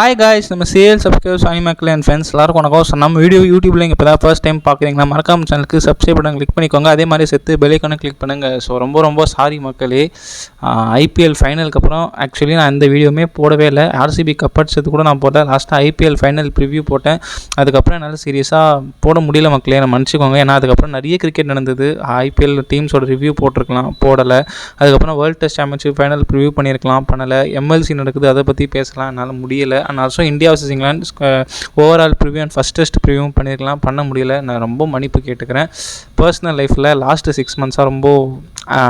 Hi guys நம்ம சேல் subscribers அனி மக்கள் அண்ட் ஃப்ரெண்ட்ஸ் எல்லாருக்கும் வணக்கம். நம்ம வீடியோ யூடியூப்ல நீங்கள் இப்போ தான் ஃபர்ஸ்ட் டைம் பார்க்குறீங்களா மறக்காம சேனலுக்கு சப்ஸ்கிரைப் பண்ண கிளிக் பண்ணிக்கோங்க. அதே மாதிரி செத்து பெலைக்கான கிளிக் பண்ணுங்கள் ஸோ ரொம்ப ரொம்ப சாரி மக்களே. ஐபிஎல் ஃபைனலுக்கு அப்புறம் ஆக்சுவலி நான் இந்த வீடியோவுமே போடவே இல்லை. ஆர்சிபி கப் அடிச்சது கூட நான் போட்டேன் லாஸ்ட்டாக ஐபிஎல் ஃபைனல் ப்ரிவ்யூ போட்டேன். அதுக்கப்புறம் என்னால் சீரியஸாக போட முடியல மக்களே. நான் மன்னிச்சிக்கோங்க. ஏன்னா அதுக்கப்புறம் நிறைய கிரிக்கெட் நடந்தது. ஐபிஎல் டீம்ஸோட ரிவ்யூ போட்டிருக்கலாம் போடலை. அதுக்கப்புறம் world test championship final preview பண்ணியிருக்கலாம் பண்ணலை. எம்எல்சி நடக்குது அதை பற்றி பேசலாம். என்னால் முடியலை. And also India versus England overall preview and first test preview பண்ணியிருக்கலாம் பண்ண முடியல. நான் ரொம்ப மன்னிப்பு கேட்டுக்கிறேன். பர்சனல் லைஃப்பில் லாஸ்ட்டு சிக்ஸ் மந்த்ஸாக ரொம்ப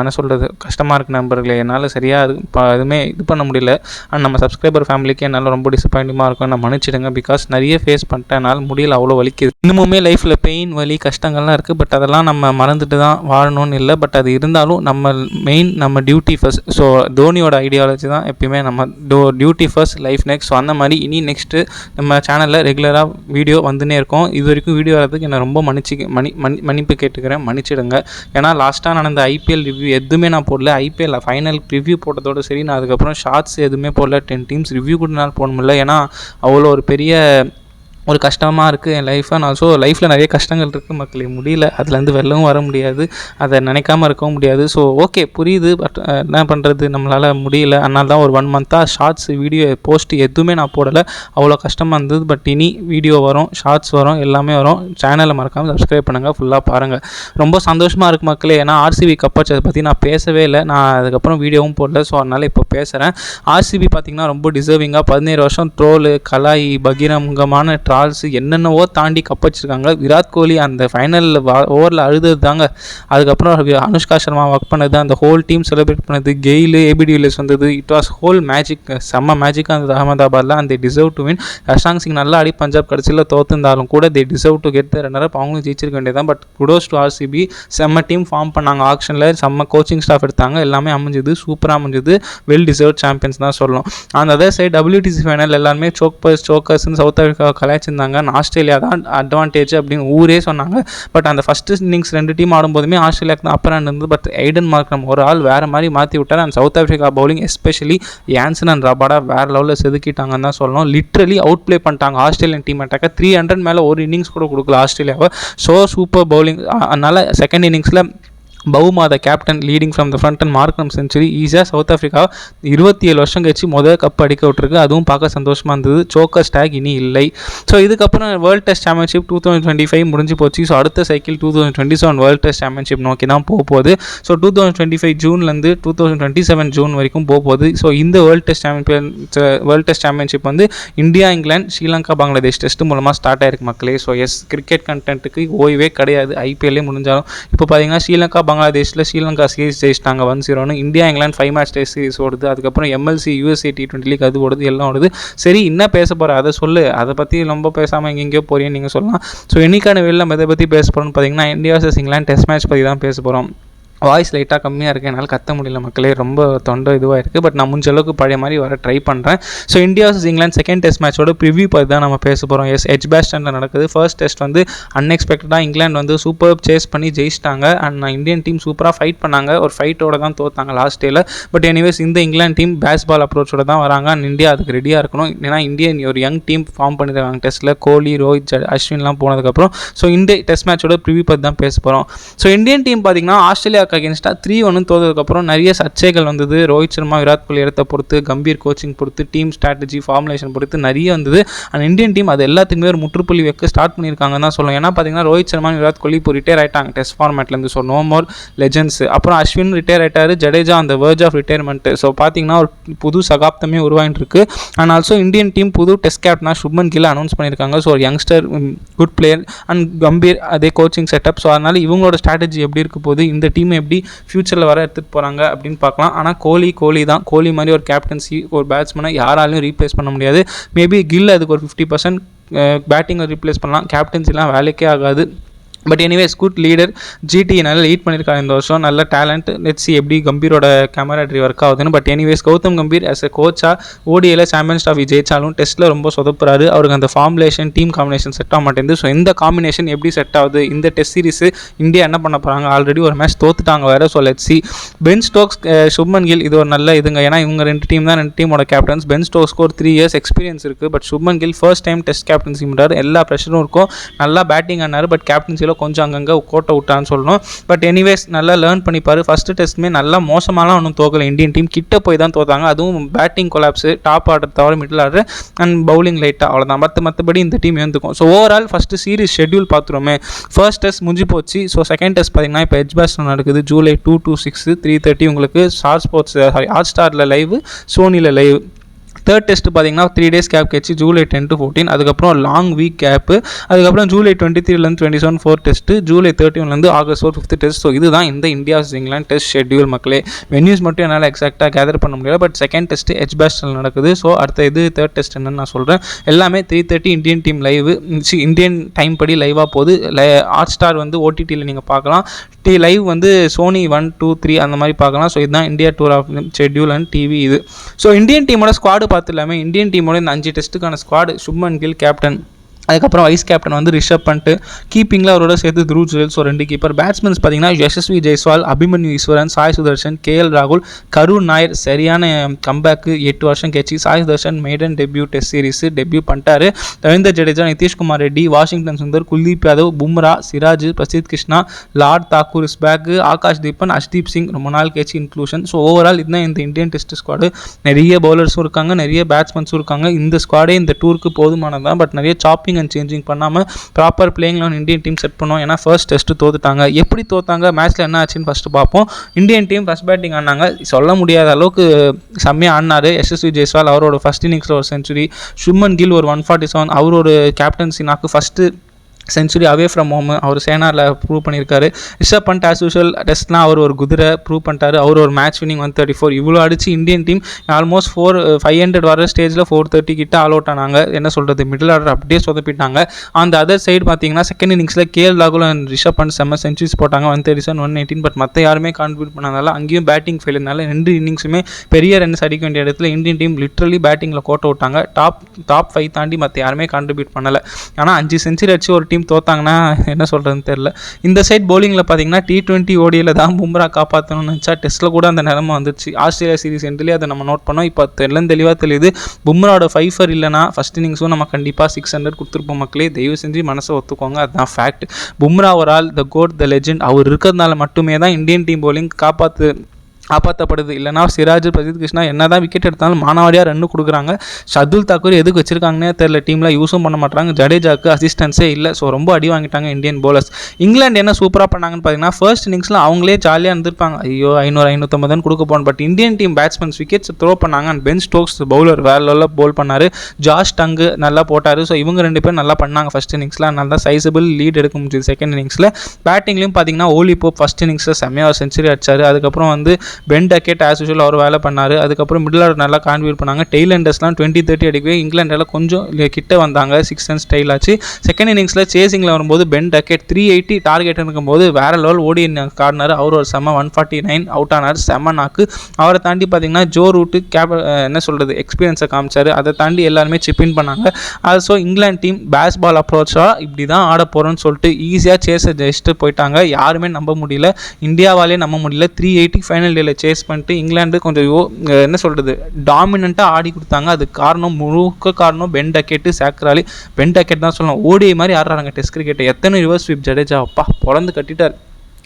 என்ன சொல்கிறது கஷ்டமாக இருக்குது நண்பர்களே. என்னால் சரியாக அது இப்போ எதுவுமே இது பண்ண முடியல. அண்ட் நம்ம சப்ஸ்கிரைபர் ஃபேமிலிக்கு என்னால் ரொம்ப டிசப்பாயிண்டிங்காக இருக்கும். நான் மன்னிச்சிடுங்க. பிகாஸ் நிறைய ஃபேஸ் பண்ணிட்டேன் என்னால் முடியல. அவ்வளோ வலிக்குது. இன்னுமுமே லைஃப்பில் பெயின் வலி கஷ்டங்கள்லாம் இருக்குது பட் அதெல்லாம் நம்ம மறந்துட்டு தான் வாழணும்னு இல்லை. பட் அது இருந்தாலும் நம்ம மெயின் நம்ம டியூட்டி ஃபர்ஸ்ட் ஸோ தோனியோட ஐடியாலஜி தான் எப்பயுமே நம்ம do duty first life next so அந்த மாதிரி இனி நெக்ஸ்ட்டு நம்ம சேனலில் ரெகுலராக வீடியோ வந்துனே இருக்கும். இது வரைக்கும் வீடியோ வரதுக்கு என்னை ரொம்ப மன்னிச்சு மன்னி மன்னிப்பு கேட்டுக்கிறேன். மன்னிச்சிடுங்க. ஏன்னா லாஸ்ட்டாக நடந்த ஐபிஎல் ரிவ்யூ எதுவுமே நான் போடல. ஐபிஎல் ஃபைனல் ரிவ்யூ போட்டதோட சரி நான் அதுக்கப்புறம் ஷார்ட்ஸ் எதுவுமே போடல. டென் டீம்ஸ் ரிவ்யூ கூட நான் போட முடியல. ஏன்னா அவ்வளோ ஒரு பெரிய ஒரு கஷ்டமாக இருக்குது என் லைஃப்பை நான் ஸோ லைஃப்பில் நிறைய கஷ்டங்கள் இருக்குது மக்களே. முடியல. அதுலேருந்து வெளிலவும் வர முடியாது. அதை நினைக்காம இருக்கவும் முடியாது. ஸோ ஓகே புரியுது. பட் என்ன பண்ணுறது நம்மளால் முடியல. அதனால தான் ஒரு ஒன் மந்த்தாக ஷார்ட்ஸ் வீடியோ போஸ்ட் எதுவுமே நான் போடலை. அவ்வளோ கஷ்டமாக இருந்தது. பட் இனி வீடியோ வரும் ஷார்ட்ஸ் வரும் எல்லாமே வரும். சேனலை மறக்காமல் சப்ஸ்கிரைப் பண்ணுங்கள் ஃபுல்லாக பாருங்கள் ரொம்ப சந்தோஷமாக இருக்குது மக்களே. ஏன்னா ஆர்சிபி கப்பச்சதை பற்றி நான் பேசவே இல்லை. நான் அதுக்கப்புறம் வீடியோவும் போடல. ஸோ அதனால் இப்போ பேசுகிறேன் ஆர்சிபி பார்த்திங்கன்னா ரொம்ப டிசர்விங்காக பதினேழு வருஷம் ட்ரோலு கலாய் பகிரங்கமான ட்ரால்ஸ் என்னென்னவோ தாண்டி கப்பச்சிருக்காங்க. விராட் கோலி அந்த ஃபைனலில் ஓவரில் அழுதது தாங்க. அதுக்கப்புறம் அனுஷ்கா சர்மா ஒர்க் பண்ணது அந்த ஹோல் டீம் செலிப்ரேட் பண்ணது கெயிலு ஏபிடி வந்தது. இட் வாஸ் ஹோல் மேஜிக் செம்ம மேஜிக்காக இருந்தது அகமதாபாத்தில் அந்த deserve to win Harshang Singh நல்லா ஆடி பஞ்சாப் கடைசியில் தோத்துருந்தாலும் கூட they deserve to get runner up அவங்களும் ஜெயிச்சிருக்க வேண்டியதான் பட் குடோஸ் டு ஆர்சிபி செம்ம டீம் ஃபார்ம் பண்ணாங்க. ஆக்ஷனில் செம்ம கோச்சிங் ஸ்டாஃப் எடுத்தாங்க. எல்லாமே அமைஞ்சது சூப்பராக அமைஞ்சது. வெல் டிசர்வ் சாம்பியன்ஸ் தான் சொல்லணும். அந்த அதர் சைடு டபிள்யூடிசி ஃபைனல் எல்லாருமே சோக்கர்ஸ் சோக்கர்ஸ்னு சவுத் ஆஃப்ரிக்கா கலாய்ச்சிருந்தாங்க and ஆஸ்திரேலியா தான் அட்வான்டேஜ் அப்படின்னு ஊரே சொன்னாங்க. பட் அந்த ஃபஸ்ட்டு இன்னிங்ஸ் ரெண்டு டீம் ஆடும்போதுமே ஆஸ்திரேலியாவுக்கு தான் அப்பர் ஹேண்ட் இருந்தது. பட் ஐடன் மார்க்ரம் ஒரு ஆள் வேறு மாதிரி மாற்றி விட்டார். And South Africa bowling especially Jansen and Rabada வேறு லெவலில் செதுக்கிட்டாங்கன்னு தான் சொல்லணும். லிட்ரலி அவுட் ப்ளே பண்ணிட்டாங்க. ஆஸ்திரேலியன் டீம் அட்டாக்க த்ரீ ஹண்ட்ரட் மேலே ஒரு இன்னிங்ஸ் கூட கொடுக்கல ஆஸ்திரேலியாவை. ஸோ சூப்பர் பவுலிங் அதனால் செகண்ட் இன்னிங்ஸில் Bavuma the captain leading from the front and Markram century ஈஸியாக சவுத் ஆஃப்ரிக்கா இருபத்தி ஏழு வருஷம் கழிச்சு முதல் கப் அடிக்க விட்டுருக்கு. அதுவும் பார்க்க சந்தோஷமாக இருந்தது. சோக்கர் ஸ்டாக் இனி இல்லை. ஸோ இதுக்கப்புறம் world test championship two thousand twenty five முடிஞ்சு போச்சு. ஸோ அடுத்த cycle two thousand twenty seven world test championship நோக்கி தான் போக போகுது. So two thousand twenty five ஜூன்லேருந்து two thousand twenty seven June வரைக்கும் போக போகுது. ஸோ இந்த world test champion world test championship வந்து இந்தியா இங்கிலாந்து ஸ்ரீலங்கா பங்களாதேஷ் டெஸ்ட் மூலமாக ஸ்டார்ட் ஆயிருக்கு மக்களே. ஸோ எஸ் கிரிக்கெட் கண்டென்ட்டுக்கு ஓய்வே கிடையாது. ஐபிஎல்லே முடிஞ்சாலும். இப்போ பார்த்தீங்கன்னா ஸ்ரீலங்கா பங்களாதேஷில் ஸ்ரீலங்கா சீரிஸ் ஜெயிச்சிட்டாங்க. ஒன் ஜீரோன்னு India England five match test series ஓடுது. அதுக்கப்புறம் MLC USA T twenty league அது ஓடுது எல்லாம் ஓடுது. சரி என்ன பேச போகிற அதை சொல்லு. அதை பற்றி ரொம்ப பேசாமல் எங்கெங்கேயோ போறீங்கன்னு நீங்கள் சொல்லலாம். ஸோ என்னைக்கான வெளியில் நம்ம எதை பற்றி பேச போகிறோம்னு பார்த்தீங்கன்னா India versus England test match பற்றி தான் பேச போகிறோம் வாய்ஸ் லைட்டாக கம்மியாக இருக்குது என்னால் கத்த முடியல மக்களே. ரொம்ப தொண்டை இதுவாக இருக்குது பட் நான் முடிஞ்ச அளவுக்கு பழைய மாதிரி வர ட்ரை பண்ணுறேன் so India versus England second test மேட்சோட ப்ரிவியூ பற்றி தான் நம்ம பேச போகிறோம் எஸ் எச் பேஸ்டனில் நடக்குது. ஃபர்ஸ்ட் டெஸ்ட் வந்து அன்எக்ஸ்பெக்டடாக இங்கிலாந்து வந்து சூப்பர் சேஸ் பண்ணி ஜெயிச்சிட்டாங்க. அண்ட் நான் இந்தியன் டீம் சூப்பராக ஃபைட் பண்ணாங்க. ஒரு ஃபைட்டோட தான் தோத்தாங்க லாஸ்ட் டேல பட் எனிவேஸ் இந்த இங்கிலாந்து டீம் பேஸ் பால் அப்ரோச்சோட தான் வராங்க. அண்ட் இந்தியா அதுக்கு ரெடியாக இருக்கணும். ஏன்னா இந்தியன் ஒரு யங் டீம் ஃபார்ம் பண்ணியிருக்காங்க டெஸ்ட்டில் கோலி ரோஹித் அஸ்வின்லாம் போனதுக்கப்புறம் ஸோ இந்த டெஸ்ட் மேட்சோட ப்ரிவியூ பற்றி தான் பேச போகிறோம் ஸோ இந்தியன் டீம் பார்த்திங்கன்னா ஆஸ்திரேலியா ஆஸ்திரேலியாவுக்கு அகேன்ஸ்டாக த்ரீ ஒன்று தோத்ததுக்கப்புறம் நிறைய சர்ச்சைகள் வந்தது. ரோஹித் சர்மா விராட் கோலி இடத்த பொறுத்து கம்பீர் கோச்சிங் பொறுத்து டீம் ஸ்ட்ராட்டஜி ஃபார்முலேஷன் பொறுத்து நிறைய வந்தது. அண்ட் இந்தியன் டீம் அது எல்லாத்துக்குமே ஒரு முற்றுப்புள்ளி வைக்க ஸ்டார்ட் பண்ணியிருக்காங்கன்னு தான் சொல்லுவோம் ஏன்னா பார்த்தீங்கன்னா ரோஹித் சர்மா விராட் கோலி இப்போ ரிட்டையர் ஆயிட்டாங்க. டெஸ்ட் ஃபார்மேட்லேருந்து ஸோ நோ மோர் லெஜன்ஸ் அப்புறம் அஸ்வின் ரிட்டையர் ஆகிட்டார் ஜடேஜா அந்த வேர்ஜ் ஆஃப் ரிட்டையர்மெண்ட் ஸோ பார்த்தீங்கன்னா ஒரு புது சகாப்தமே உருவாயிட்டு இருக்கு அண்ட் ஆல்சோ இந்தியன் டீம் புது டெஸ்ட் கேப்டனாக சுப்மன் கில் அனௌன்ஸ் பண்ணியிருக்காங்க. ஸோ ஒரு youngster good player and Gambhir அதே கோச்சிங் செட்டப் ஸோ அதனால் இவங்களோட ஸ்ட்ராட்டஜி எப்படி இருக்க போது இந்த டீம் எப்படி ஃப்யூச்சரில் வர எடுத்துகிட்டு போகிறாங்க அப்படின்னு பார்க்கலாம். ஆனால் கோலி கோலி தான். கோலி மாதிரி ஒரு கேப்டன்சி ஒரு பேட்ஸ்மேனை யாராலையும் ரீப்ளேஸ் பண்ண முடியாது. மேபி கில் அதுக்கு ஒரு ஃபிஃப்டி பர்சன்ட் பேட்டிங்கை ரீப்ளேஸ் பண்ணலாம். கேப்டன்சிலாம் வேலைக்கே ஆகாது. But anyways good leader GT நல்லா லீட் பண்ணியிருக்காரு இந்த வருஷம். நல்ல டேலண்ட் லெட்ஸி எப்படி கம்பீரோட கேமராட்ரி ஒர்க் ஆகுதுன்னு. But anyways Gautam Gambhir as a கோச்சா ஓடியில் சாம்பியன்ஸ் ட்ராஃபி ஜெயிச்சாலும் டெஸ்ட்டில் ரொம்ப சொதப்புறாரு. அவருக்கு அந்த ஃபார்முலேஷன் டீம் காம்பினேஷன் செட் ஆக மாட்டேங்குது. ஸோ இந்த காம்பினேஷன் எப்படி செட் ஆகுது? இந்த டெஸ்ட் சீரிஸ் இந்தியா என்ன பண்ண போகிறாங்க ஆல்ரெடி ஒரு மேட்ச் தோத்துட்டாங்க வேறு. So let's see Ben Stokes Shubman Gill இது ஒரு நல்ல இதுங்க. ஏன்னா இவங்க ரெண்டு டீம் தான் ரெண்டு டீமோட கேப்டன்ஸ் பென் ஸ்டோக்ஸ்க்கு ஒரு த்ரீ இயர்ஸ் எக்ஸ்பீரியன்ஸ் இருக்குது but Shubman Gill first time test captaincy பண்ணுறாரு எல்லா ப்ரெஷரும் இருக்கும். நல்லா பேட்டிங் ஆனார். பட் கேப்டன்சியில் கொஞ்சம் அங்கங்கே கோட்டை விட்டான்னு சொல்லணும். பட் எனிவேஸ் நல்லா லேர்ன் பண்ணிப்பார். ஃபஸ்ட்டு டெஸ்ட்டுமே நல்லா மோசமாலாம் ஒன்றும் தோக்கலை. இந்தியன் டீம் கிட்ட போய் தான் தோத்தாங்க. அதுவும் பேட்டிங் கொலாப்ஸு டாப் ஆர்டர் தவிர மிடில் ஆர்டர் அண்ட் பவுலிங் லைட்டாக அவ்வளோதான் மற்ற மற்றபடி இந்த team இருந்துக்கும் so overall first series schedule பார்த்துருவோமே first test முடிஞ்சு போச்சு. ஸோ செகண்ட் டெஸ்ட் பார்த்தீங்கன்னா இப்போ எச் பேஸ்ட் நடக்குது. July two to six three thirty உங்களுக்கு ஸ்டார் ஸ்போர்ட்ஸ் சாரி ஹாட் ஸ்டாரில் லைவ் சோனியில் லைவ் தேர்ட் டெஸ்ட் பார்த்தீங்கன்னா த்ரீ டேஸ் கேப் கிடச்சி ஜூலை டென் டு ஃபோர்டீன் அதுக்கப்புறம் லாங் வீக் கேப்பு அதுக்கப்புறம் July twenty த்ரீலேருந்து twenty seven four test July தேர்ட்டின்லேருந்து August four fifth test so இதுதான் இந்த India இங்கிலாந்து test schedule மக்களே. வென்யூஸ் மட்டும் என்னால் எக்ஸாக்டாக கேதர் பண்ண முடியல. பட் செகண்ட் டெஸ்ட் ஹெச் பேஸ்டில் நடக்குது. ஸோ அடுத்த இது தேர்ட் டெஸ்ட் என்னன்னு நான் சொல்கிறேன் எல்லாமே three thirty Indian team live Indian time படி லைவாக போகுது. ஹாட் ஸ்டார் வந்து ஓடிடியில் நீங்கள் பார்க்கலாம். டி லைவ் வந்து சோனி ஒன் டூ த்ரீ அந்த மாதிரி பார்க்கலாம். ஸோ இதுதான் India tour of schedule and TV இது. ஸோ இந்தியன் டீமோட ஸ்குவாடு பார்த்து இல்லாமல் இந்தியன் டீமோட இந்த அஞ்சு டெஸ்ட்டுக்கான ஸ்குவாடு சுப்மன் கில் கேப்டன் அதுக்கப்புறம் வைஸ் கேப்டன் வந்து ரிஷப் பண்ணிட்டு கீப்பிங்கில் அவரோட சேர்த்து த்ரூ ஜுவல்ஸ் ஸோ ரெண்டு கீப்பர் பேட்ஸ்மேன்ஸ் பார்த்தீங்கன்னா யசஸ்வி ஜெய்ஸ்வால் அபிமன்யு ஈஸ்வரன் சாய் சுதர்ஷன் கேஎல் ராகுல் கருண் நாயர் சரியான கம்பேக்கு எட்டு வருஷம் catch Sai Sudharsan maiden debut test series debut பண்ணிட்டாரு. Ravindra Jadeja Nitish Kumar Reddy Washington Sundar Kuldeep Yadav Bumrah Siraj Prasidh Krishna Lord Thakur is back Akash Deepan Arshdeep Singh ரொம்ப நாள் catch inclusion so overall இதுதான் இந்த Indian test squad நிறைய பவுலர்ஸும் இருக்காங்க நிறைய பேட்ஸ்மேன்ஸும் இருக்காங்க. இந்த ஸ்குவாடே இந்த டூருக்கு போதுமானது தான் பட் நிறைய சாப்பிங் அண்ட் சேஞ்சிங் பண்ணாமல் proper playing eleven Indian team set பண்ணோம். ஏன்னா ஃபர்ஸ்ட் டெஸ்ட்டு தோத்துட்டாங்க. எப்படி தோத்தாங்க? மேட்ச்சில் என்ன ஆச்சுன்னு ஃபஸ்ட்டு பார்ப்போம். இந்தியன் டீம் ஃபஸ்ட் பேட்டிங் ஆனாங்க. சொல்ல முடியாத அளவுக்கு செம்மையாக ஆடினாரு. எஸ்எஸ்வி ஜெய்ஸ்வால் அவரோட ஃபஸ்ட் இன்னிங்ஸில் ஒரு செஞ்சுரி சுமன் கில் ஒரு ஒன் ஃபார்ட்டி செவன் அவரோட ஒரு கேப்டன்சி நாக்கு first century away from home அவர் சேனாரில் ப்ரூவ் பண்ணியிருக்காரு ரிஷப் பண்ட் ஆஸ் யூஷுவல் டெஸ்ட்லாம் அவர் ஒரு குதிரை ப்ரூவ் பண்ணிட்டாரு. அவர் ஒரு match winning one thirty four இவ்வளோ அடிச்சு Indian team almost four five hundred வர ஸ்டேஜில் ஃபோர் தேர்ட்டி கிட்ட ஆல் அவுட் ஆனாங்க. என்ன சொல்கிறது மிடில் ஆர்டர் அப்படியே சொதப்பிட்டாங்க. அந்த அதர் சைடு பார்த்தீங்கன்னா செகண்ட் இன்னிங்ஸில் கேஎல் ராகுல் அண்ட் ரிஷப் பண்ட் செம்ம சென்ச்சுரிஸ் போட்டாங்க one thirty seven one eighteen but மற்ற யாருமே கான்ட்ரிபியூட் பண்ணதால அங்கேயும் பேட்டிங் ஃபெயிலுனால ரெண்டு இன்னிங்ஸுமே பெரிய ரன்ஸ் அடிக்க வேண்டிய இடத்துல இந்தியன் டீம் லிட்ரலி பேட்டிங்கில் கோட்டை விட்டாங்க. டாப் டாப் ஃபைவ் தாண்டி மற்ற யாருமே கான்ட்ரிபியூட் பண்ணலை. ஆனால் அஞ்சு செஞ்சுரி அடிச்சு ஒரு டீம் தோத்தாங்கன்னா என்ன சொல்கிறதுன்னு தெரில இந்த சைட் பவுலிங்கில் பார்த்தீங்கன்னா டி டுவெண்ட்டி ஓடியில் தான் பும்ரா காப்பாற்றணும்னு நினச்சா டெஸ்ட்டில் கூட அந்த நிலமை வந்துச்சு ஆஸ்திரேலியா சீரிஸ் எண்ட்லேயே அதை நம்ம நோட் பண்ணோம். இப்போ தெல்லாம் தெளிவாக தெரியுது பும்ராவோட ஃபைஃபர் இல்லைனா ஃபஸ்ட் இன்னிங்ஸும் நம்ம கண்டிப்பாக சிக்ஸ் ஹண்ட்ரட் கொடுத்துருப்போம் மக்களே. தயவு செஞ்சு மனசை ஒத்துக்கோங்க. அதுதான் ஃபேக்ட் பும்ரா ஒரு ஆள் த கோட் த லெஜெண்ட் அவர் இருக்கிறதுனால மட்டுமே தான் இந்தியன் டீம் பவுலிங் காப்பாற்று காப்பாற்றப்படுது இல்லைனா சிராஜ் பிரசித் கிருஷ்ணா என்ன தான் விக்கெட் எடுத்தாலும் மானாவடியாக ரன்னு கொடுக்குறாங்க. ஷதுல் தாக்கூர் எதுக்கு வச்சிருக்காங்கன்னே தெரில டீமில் யூஸும் பண்ண மாட்டாங்க ஜடேஜாக்கு அசிஸ்டன்ஸே இல்லை. ஸோ ரொம்ப அடி வாங்கிட்டாங்க இந்தியன் போலர்ஸ் இங்கிலாந்து என்ன சூப்பராக பண்ணாங்கன்னு பார்த்தீங்கன்னா ஃபர்ஸ்ட் இன்னிங்ஸில் அவங்களே ஜாலியாக இருந்திருப்பாங்க. ஐயோ ஐநூறு ஐநூற்றம்பதுன்னு கொடுக்க போகணும் but Indian team batsmen wickets throw பண்ணாங்க. அண்ட் பென் ஸ்டோக்ஸ் பவுலர் வேற லெவலில் போல் பண்ணார். ஜாஷ் டங்கு நல்லா போட்டார். ஸோ இவங்க ரெண்டு பேரும் நல்லா பண்ணாங்க ஃபர்ஸ்ட் இன்னிங்ஸில் நல்லா சைஸபிள் லீட் எடுக்க முடிஞ்சது செகண்ட் இன்னிங்ஸில் பேட்டிங்லேயும் பார்த்தீங்கன்னா ஓலி போப் ஃபர்ஸ்ட் இன்னிங்ஸில் செம்மையாக செஞ்சுரி அடிச்சார். அதுக்கப்புறம் வந்து பென் டக்கெட் ஆஸ் யூஷுவல் அவர் வேலை பண்ணார். அதுக்கப்புறம் மிடில் ஆர்டர் நல்லா கான்ட்ரிபியூட் பண்ணாங்க. டெய்லண்டர்ஸ்லாம் டுவெண்ட்டி தேர்ட்டி அடிக்கவே இங்கிலாண்டில் கொஞ்சம் கிட்ட வந்தாங்க. சிக்ஸ் ரன்ஸ் ஸ்டைல் ஆச்சு. செகண்ட் இன்னிங்ஸில் சேசிங்கில் வரும்போது Ben Duckett three eighty target இருக்கும்போது வேற லெவல் ஓடி காடினார். அவர் ஒரு செம்ம ஒன் ஃபார்ட்டி நைன் அவுட் ஆனார். செம்ம நாக்கு அவரை தாண்டி பார்த்தீங்கன்னா ஜோ ரூட்டு கேப் என்ன சொல்கிறது எக்ஸ்பீரியன்ஸை காமிச்சார். அதை தாண்டி எல்லாருமே சிப்பின் பண்ணாங்க. So England team Bazball அப்ரோச்சாக இப்படி தான் ஆட போகிறோன்னு சொல்லிட்டு ஈஸியாக சேஸை ஜெயிச்சுட்டு போயிட்டாங்க. யாருமே நம்ப முடியல. இந்தியாவாலே நம்ப முடியல. த்ரீ எயிட்டி ஃபைனல் டேல சேஸ் பண்ணிட்டு இங்கிலாந்து கொஞ்சம் யோ என்ன சொல்கிறது டாமினண்ட்டாக ஆடி கொடுத்தாங்க. அது காரணம் முழுக்க காரணம் Ben Duckett Zak Crawley Ben Duckett தான் சொல்லணும். ஓடிஐ மாதிரி ஆடுறாங்க டெஸ்ட் கிரிக்கெட்டை எத்தனை ரிவர்ஸ் ஸ்வீப் ஜடேஜா? அப்பா பிறந்து கட்டிட்டார்.